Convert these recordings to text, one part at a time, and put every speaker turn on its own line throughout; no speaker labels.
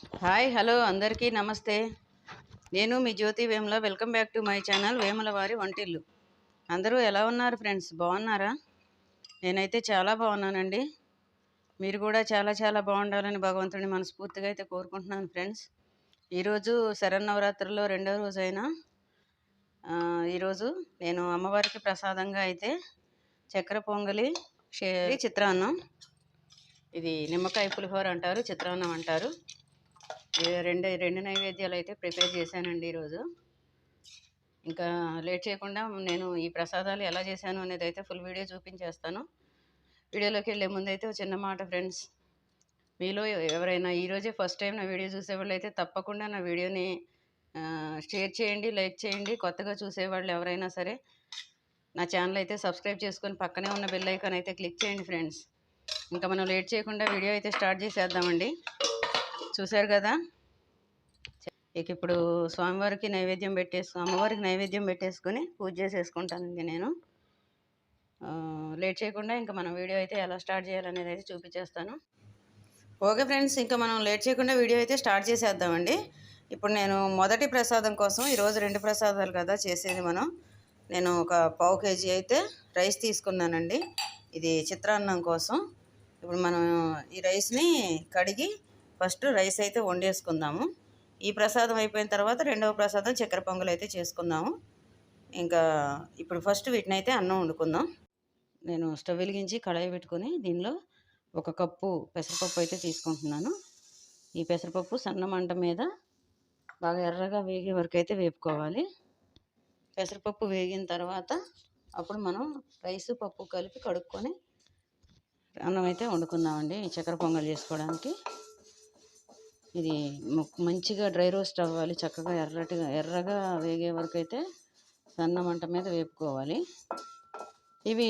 Hi hello అందరికీ నమస్తే. నేను మీ Jyothi Vemula. Welcome back to my channel Vemula వారి వంటిల్లు. అందరూ ఎలా ఉన్నారు ఫ్రెండ్స్? బాగున్నారా? నేనైతే చాలా బాగున్నానండి. మీరు కూడా చాలా చాలా బాగుండాలని భగవంతుడిని మనస్ఫూర్తిగా అయితే కోరుకుంటున్నాను ఫ్రెండ్స్. ఈరోజు శరన్నవరాత్రిలో రెండో రోజైనా ఈరోజు నేను అమ్మవారికి ప్రసాదంగా అయితే చక్కెర పొంగలి చిత్రాన్నం ఇది నిమ్మకాయ పులిహోర అంటారు చిత్రాన్నం అంటారు. రెండు రెండు నైవేద్యాలు అయితే ప్రిపేర్ చేశానండి ఈరోజు. ఇంకా లేట్ చేయకుండా నేను ఈ ప్రసాదాలు ఎలా చేశాను అనేది అయితే ఫుల్ వీడియో చూపించేస్తాను. వీడియోలోకి వెళ్ళే ముందు అయితే ఒక చిన్న మాట ఫ్రెండ్స్. మీలో ఎవరైనా ఈరోజే ఫస్ట్ టైం నా వీడియో చూసేవాళ్ళు అయితే తప్పకుండా నా వీడియోని షేర్ చేయండి లైక్ చేయండి. కొత్తగా చూసేవాళ్ళు ఎవరైనా సరే నా ఛానల్ అయితే సబ్స్క్రైబ్ చేసుకొని పక్కనే ఉన్న బెల్ ఐకాన్ అయితే క్లిక్ చేయండి ఫ్రెండ్స్. ఇంకా మనం లేట్ చేయకుండా వీడియో అయితే స్టార్ట్ చేసేద్దామండి. చూశారు కదా? ఇక ఇప్పుడు స్వామివారికి నైవేద్యం పెట్టేసు అమ్మవారికి నైవేద్యం పెట్టేసుకొని పూజ చేసేసుకుంటానండి నేను. లేట్ చేయకుండా ఇంకా మనం వీడియో అయితే ఎలా స్టార్ట్ చేయాలనేది అయితే చూపించేస్తాను. ఓకే ఫ్రెండ్స్ ఇంకా మనం లేట్ చేయకుండా వీడియో అయితే స్టార్ట్ చేసేద్దామండి. ఇప్పుడు నేను మొదటి ప్రసాదం కోసం ఈరోజు రెండు ప్రసాదాలు కదా చేసేది మనం. నేను ఒక పావు కేజీ అయితే రైస్ తీసుకున్నానండి. ఇది చిత్రాన్నం కోసం. ఇప్పుడు మనం ఈ రైస్ని కడిగి ఫస్ట్ రైస్ అయితే వండేసుకుందాము. ఈ ప్రసాదం అయిపోయిన తర్వాత రెండవ ప్రసాదం చక్కెర పొంగల్ అయితే చేసుకుందాము. ఇంకా ఇప్పుడు ఫస్ట్ వీటిని అయితే అన్నం వండుకుందాం. నేను స్టవ్ వెలిగించి కడాయి పెట్టుకొని దీనిలో ఒక కప్పు పెసరపప్పు అయితే తీసుకుంటున్నాను. ఈ పెసరపప్పు సన్న మంట మీద బాగా ఎర్రగా వేగే వరకు అయితే వేపుకోవాలి. పెసరపప్పు వేగిన తర్వాత అప్పుడు మనం రైస్ పప్పు కలిపి కడుక్కొని అన్నం అయితే వండుకుందామండి ఈ చక్కెర పొంగల్ చేసుకోవడానికి. ఇది మంచిగా డ్రై రోస్ట్ అవ్వాలి చక్కగా ఎర్రటిగా ఎర్రగా వేగే వరకు అయితే సన్న మంట మీద వేపుకోవాలి. ఇవి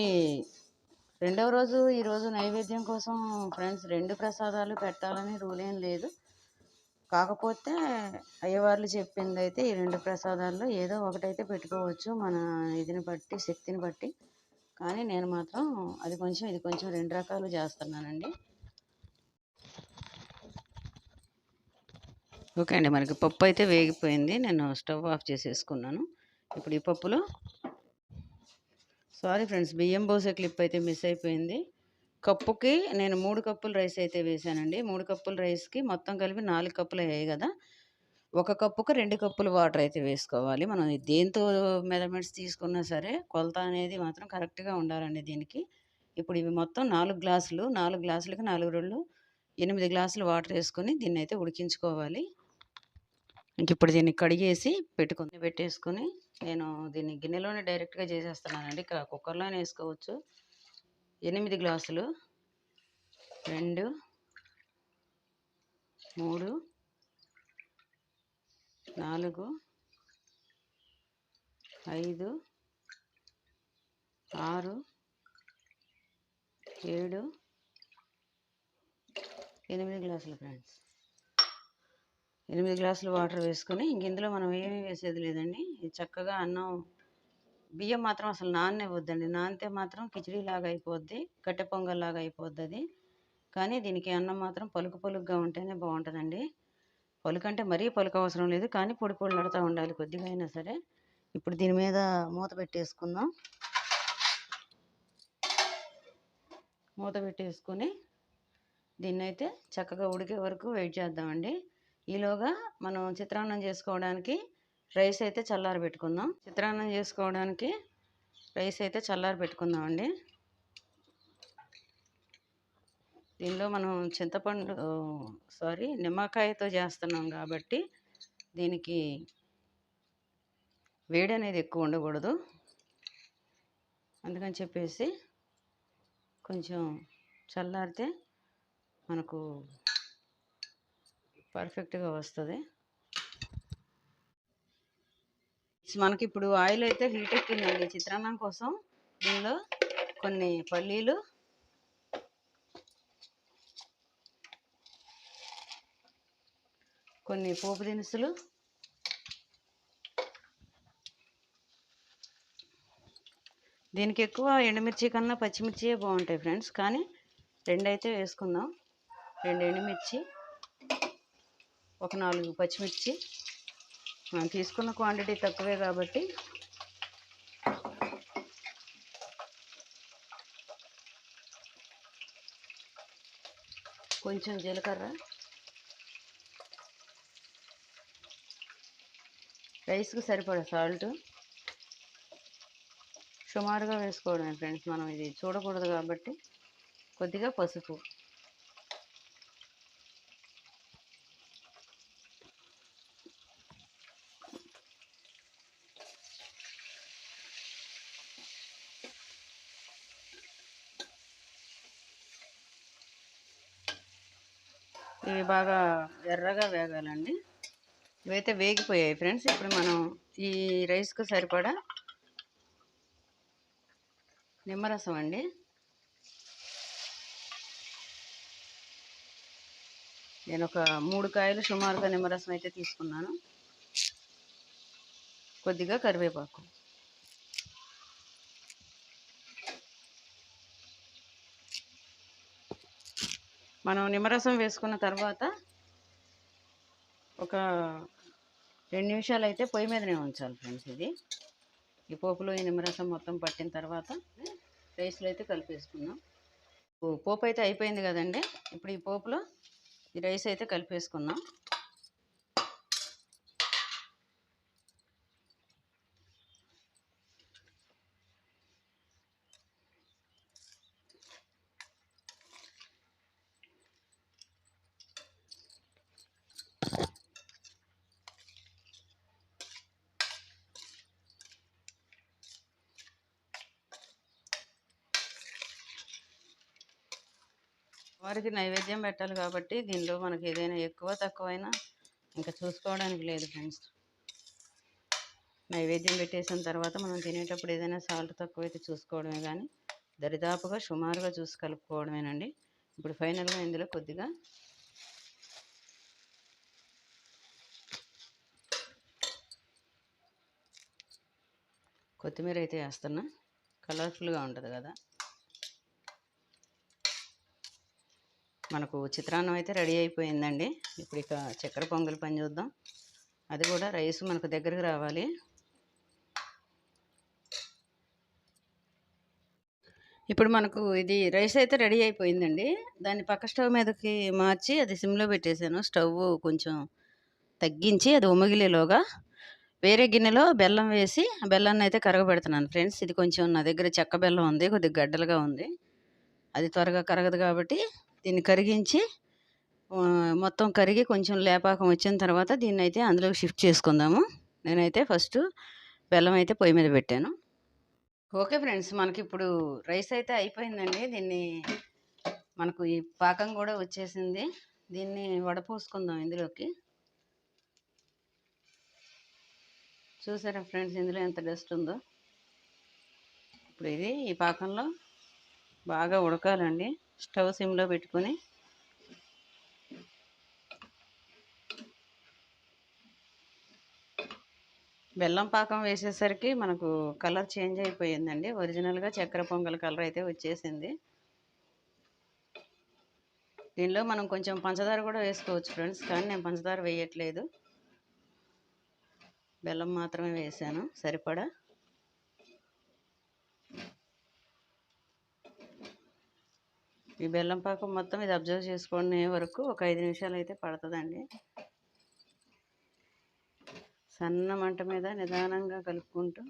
రెండవ రోజు ఈరోజు నైవేద్యం కోసం ఫ్రెండ్స్ రెండు ప్రసాదాలు పెట్టాలని రూల్ ఏం లేదు. కాకపోతే అయ్యవార్లు చెప్పింది అయితే ఈ రెండు ప్రసాదాల్లో ఏదో ఒకటైతే పెట్టుకోవచ్చు మన ఇదిని బట్టి శక్తిని బట్టి. కానీ నేను మాత్రం అది కొంచెం ఇది కొంచెం రెండు రకాలు చేస్తున్నానండి. ఓకే అండి. మనకి పప్పు అయితే వేగిపోయింది. నేను స్టవ్ ఆఫ్ చేసేసుకున్నాను. ఇప్పుడు ఈ పప్పులో సారీ ఫ్రెండ్స్ బియ్యం పోసే క్లిప్ అయితే మిస్ అయిపోయింది. కప్పుకి నేను మూడు కప్పులు రైస్ అయితే వేసానండి. మూడు కప్పుల రైస్కి మొత్తం కలిపి నాలుగు కప్పులు అయ్యాయి కదా. ఒక కప్పుకు రెండు కప్పులు వాటర్ అయితే వేసుకోవాలి. మనం దేంతో మెజర్మెంట్స్ తీసుకున్నా సరే కొలత అనేది మాత్రం కరెక్ట్గా ఉండాలండి దీనికి. ఇప్పుడు ఇవి మొత్తం నాలుగు గ్లాసులు నాలుగు గ్లాసులకి నాలుగు రెండు ఎనిమిది గ్లాసులు వాటర్ వేసుకొని దీన్ని అయితే ఉడికించుకోవాలి. ఇంక ఇప్పుడు దీన్ని కడిగేసి పెట్టుకుని పెట్టేసుకొని నేను దీన్ని గిన్నెలోనే డైరెక్ట్గా చేసేస్తున్నానండి. ఇక్కడ కుక్కర్లోనే వేసుకోవచ్చు. ఎనిమిది గ్లాసులు. రెండు. మూడు. నాలుగు. ఐదు. ఆరు. ఏడు. ఎనిమిది గ్లాసులు ఫ్రెండ్స్. ఎనిమిది గ్లాసులు వాటర్ వేసుకొని ఇంక ఇందులో మనం ఏమీ వేసేది లేదండి. ఇది చక్కగా అన్నం బియ్యం మాత్రం అసలు నాననివ్వద్దండి. నానితే మాత్రం కిచిడీ లాగా అయిపోద్ది కట్టె పొంగల్ లాగా అయిపోద్ది అది. కానీ దీనికి అన్నం మాత్రం పలుకు పలుకుగా ఉంటేనే బాగుంటుందండి. పలుకు అంటే మరీ పలుకు అవసరం లేదు కానీ పొడి పొడిలాడుతూ ఉండాలి కొద్దిగా అయినా సరే. ఇప్పుడు దీని మీద మూత పెట్టేసుకుందాం. మూత పెట్టేసుకొని దీన్ని అయితే చక్కగా ఉడికే వరకు వెయిట్ చేద్దామండి. ఈలోగా మనం చిత్రాన్నం చేసుకోవడానికి రైస్ అయితే చల్లారి పెట్టుకుందాం. చిత్రాన్నం చేసుకోవడానికి రైస్ అయితే చల్లారి పెట్టుకుందామండి. దీనిలో మనం చింతపండు సారీ నిమ్మకాయతో చేస్తున్నాం కాబట్టి దీనికి వేడి అనేది ఎక్కువ ఉండకూడదు. అందుకని చెప్పేసి కొంచెం చల్లారితే మనకు పర్ఫెక్ట్గా వస్తుంది. మనకి ఇప్పుడు ఆయిల్ అయితే హీట్ ఎక్కిందండి చిత్రాన్నం కోసం. దీనిలో కొన్ని పల్లీలు. కొన్ని పోపు దినుసులు. దీనికి ఎక్కువ ఎండుమిర్చి కన్నా పచ్చిమిర్చియే బాగుంటాయి ఫ్రెండ్స్. కానీ రెండైతే వేసుకుందాం. రెండు ఎండుమిర్చి. ఒక నాలుగు పచ్చిమిర్చి. మనం తీసుకున్న క్వాంటిటీ తక్కువే కాబట్టి. కొంచెం జీలకర్ర. రైస్కి సరిపడా సాల్ట్ సుమారుగా వేసుకోవడమే ఫ్రెండ్స్ మనం ఇది చూడకూడదు కాబట్టి కొద్దిగా పసుపు. ఇవి బాగా ఎర్రగా వేగాలండి. ఇవైతే వేగిపోయాయి ఫ్రెండ్స్. ఇప్పుడు మనం ఈ రైస్కు సరిపడా నిమ్మరసం అండి. నేను ఒక మూడు కాయలు సుమారుగా నిమ్మరసం అయితే తీసుకున్నాను. కొద్దిగా కరివేపాకు. మనం నిమ్మరసం వేసుకున్న తర్వాత ఒక రెండు నిమిషాలు అయితే పొయ్యి మీదనే ఉంచాలి ఫ్రెండ్స్ ఇది. ఈ పోపులో ఈ నిమ్మరసం మొత్తం పట్టిన తర్వాత రైస్లో అయితే కలిపేసుకుందాం. పోపు అయితే అయిపోయింది కదండి. ఇప్పుడు ఈ పోపులో ఈ రైస్ అయితే కలిపేసుకుందాం. వారికి నైవేద్యం పెట్టాలి కాబట్టి దీనిలో మనకి ఏదైనా ఎక్కువ తక్కువైనా ఇంకా చూసుకోవడానికి లేదు ఫ్రెండ్స్ నైవేద్యం పెట్టేసిన తర్వాత మనం తినేటప్పుడు ఏదైనా సాల్ట్ తక్కువైతే చూసుకోవడమే కానీ దరిదాపుగా సుమారుగా చూసి కలుపుకోవడమేనండి. ఇప్పుడు ఫైనల్గా ఇందులో కొద్దిగా కొత్తిమీర అయితే వేస్తున్నా. కలర్ఫుల్గా ఉంటుంది కదా. మనకు చిత్రాన్నం అయితే రెడీ అయిపోయిందండి. ఇప్పుడు ఇక చక్కెర పొంగల్ పని చూద్దాం. అది కూడా రైస్ మనకు దగ్గరకు రావాలి. ఇప్పుడు మనకు ఇది రైస్ అయితే రెడీ అయిపోయిందండి. దాన్ని పక్క స్టవ్ మీదకి మార్చి అది సిమ్లో పెట్టేశాను. స్టవ్ కొంచెం తగ్గించి అది ఉమ్మగిలేలోగా వేరే గిన్నెలో బెల్లం వేసి ఆ బెల్లాన్ని అయితే కరగబెడుతున్నాను ఫ్రెండ్స్. ఇది కొంచెం నా దగ్గర చెక్క బెల్లం ఉంది కొద్దిగా గడ్డలుగా ఉంది. అది త్వరగా కరగదు కాబట్టి దీన్ని కరిగించి మొత్తం కరిగి కొంచెం లేపాకం వచ్చిన తర్వాత దీన్ని అయితే అందులోకి షిఫ్ట్ చేసుకుందాము. నేనైతే ఫస్ట్ బెల్లం అయితే పొయ్యి మీద పెట్టాను. ఓకే ఫ్రెండ్స్ మనకి ఇప్పుడు రైస్ అయితే అయిపోయిందండి. దీన్ని మనకు ఈ పాకం కూడా వచ్చేసింది. దీన్ని వడపోసుకుందాం ఇందులోకి. చూసారా ఫ్రెండ్స్ ఇందులో ఎంత డస్ట్ ఉందో. ఇప్పుడు ఇది ఈ పాకంలో బాగా ఉడకాలండి. స్టవ్ సిమ్లో పెట్టుకొని బెల్లం పాకం వేసేసరికి మనకు కలర్ చేంజ్ అయిపోయిందండి. ఒరిజినల్గా చక్కెర పొంగల్ కలర్ అయితే వచ్చేసింది. దీనిలో మనం కొంచెం పంచదార కూడా వేసుకోవచ్చు ఫ్రెండ్స్ కానీ నేను పంచదార వేయట్లేదు. బెల్లం మాత్రమే వేసాను. సరిపడా? ఈ బెల్లం పాకం మొత్తం ఇది అబ్జర్వ్ చేసుకునే వరకు ఒక ఐదు నిమిషాలు అయితే పడుతుందండి. సన్న మంట మీద నిదానంగా కలుపుకుంటూ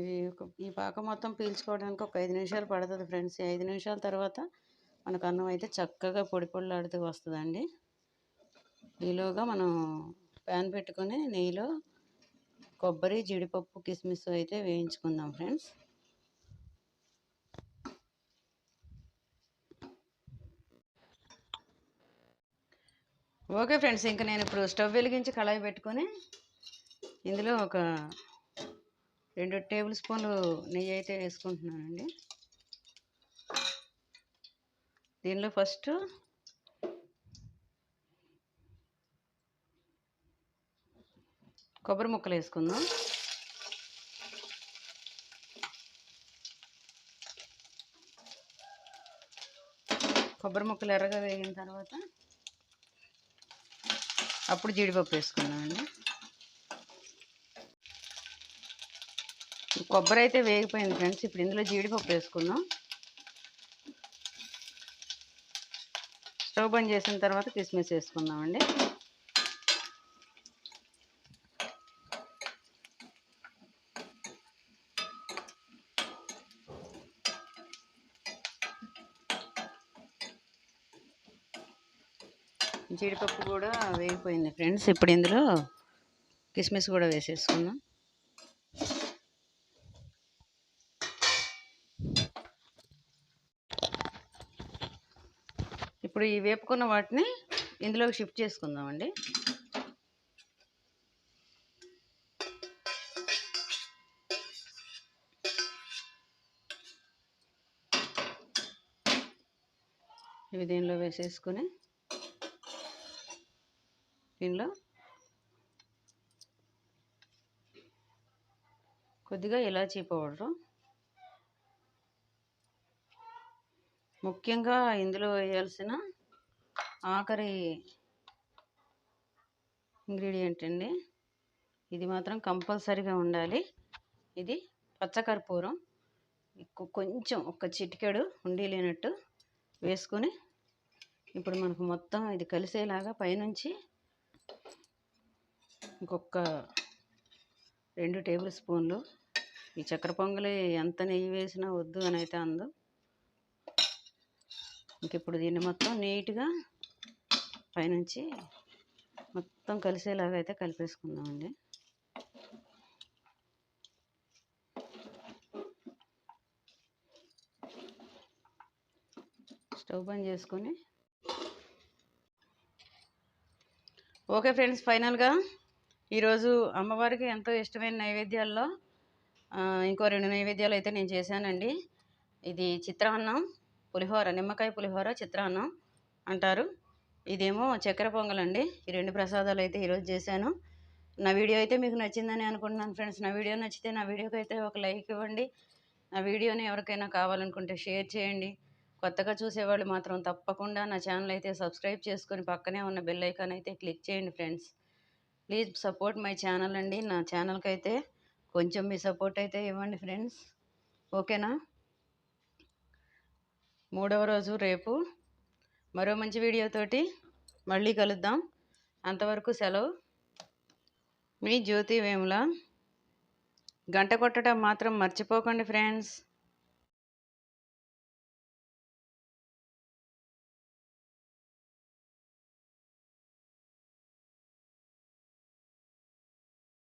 ఇది ఈ పాకం మొత్తం పీల్చుకోవడానికి ఒక ఐదు నిమిషాలు పడుతుంది ఫ్రెండ్స్. ఈ ఐదు నిమిషాల తర్వాత మనకు అన్నం అయితే చక్కగా పొడి పొడిలాడుతూ వస్తుందండి. ఈలోగా మనం ప్యాన్ పెట్టుకొని నెయ్యిలో కొబ్బరి జీడిపప్పు కిస్మిస్ అయితే వేయించుకుందాం ఫ్రెండ్స్. ఓకే ఫ్రెండ్స్ ఇంకా నేను ఇప్పుడు స్టవ్ వెలిగించి కళాయి పెట్టుకొని ఇందులో ఒక రెండు టేబుల్ స్పూన్లు నెయ్యి అయితే వేసుకుంటున్నానండి. దీనిలో ఫస్ట్ కొబ్బరి ముక్కలు వేసుకుందాం. కొబ్బరి ముక్కలు ఎర్రగా వేగిన తర్వాత అప్పుడు జీడిపప్పు వేసుకున్నామండి కొబ్బరి అయితే వేగిపోయింది ఫ్రెండ్స్. ఇప్పుడు ఇందులో జీడిపప్పు వేసుకున్నాం స్టవ్ బంద్ చేసిన తర్వాత కిస్మిస్ వేసుకుందామండి. జీడిపప్పు కూడా వేగిపోయింది. ఫ్రెండ్స్ ఇప్పుడు ఇందులో కిస్మిస్ కూడా వేసేసుకుందాం. ఇప్పుడు ఈ వేపుకున్న వాటిని ఇందులోకి షిఫ్ట్ చేసుకుందామండి. ఇవి దీనిలో వేసేసుకుని దీనిలో? కొద్దిగా ఇలాచీ పౌడరు. ముఖ్యంగా ఇందులో వేయాల్సిన ఆఖరి ఇంగ్రీడియంట్ అండి. ఇది మాత్రం కంపల్సరీగా ఉండాలి. ఇది పచ్చకర్పూరం. కొంచెం ఒక చిటికెడు ఉండి లేనట్టు వేసుకొని ఇప్పుడు మనకు మొత్తం ఇది కలిసేలాగా పైనుంచి ఇంకొక రెండు టేబుల్ స్పూన్లు. ఈ చక్కెర పొంగలి ఎంత నెయ్యి వేసినా వద్దు అని అయితే అందు. ఇంక ఇప్పుడు దీన్ని మొత్తం నీట్గా పైనుంచి మొత్తం కలిసేలాగా అయితే కలిపేసుకుందామండి. స్టవ్ బంద్ చేసుకొని ఓకే ఫ్రెండ్స్ ఫైనల్గా ఈరోజు అమ్మవారికి ఎంతో ఇష్టమైన నైవేద్యాల్లో ఇంకో రెండు నైవేద్యాలు అయితే నేను చేశానండి. ఇది చిత్రాన్నం పులిహోర నిమ్మకాయ పులిహోర చిత్రాన్నం అంటారు. ఇదేమో చక్కెర పొంగలండి. ఈ రెండు ప్రసాదాలు అయితే ఈరోజు చేశాను. నా వీడియో అయితే మీకు నచ్చిందని అనుకుంటున్నాను ఫ్రెండ్స్. నా వీడియో నచ్చితే నా వీడియోకి అయితే ఒక లైక్ ఇవ్వండి. నా వీడియోని ఎవరికైనా కావాలనుకుంటే షేర్ చేయండి. కొత్తగా చూసేవాళ్ళు మాత్రం తప్పకుండా నా ఛానల్ అయితే సబ్స్క్రైబ్ చేసుకొని పక్కనే ఉన్న బెల్ ఐకాన్ అయితే క్లిక్ చేయండి friends. Please support my channel అండి. నా ఛానల్కి అయితే కొంచెం మీ సపోర్ట్ అయితే ఇవ్వండి ఫ్రెండ్స్. ఓకేనా? మూడవ రోజు రేపు మరో మంచి వీడియోతోటి మళ్ళీ కలుద్దాం. అంతవరకు సెలవు. మీ జ్యోతి వేముల. గంట కొట్టడం మాత్రం మర్చిపోకండి ఫ్రెండ్స్.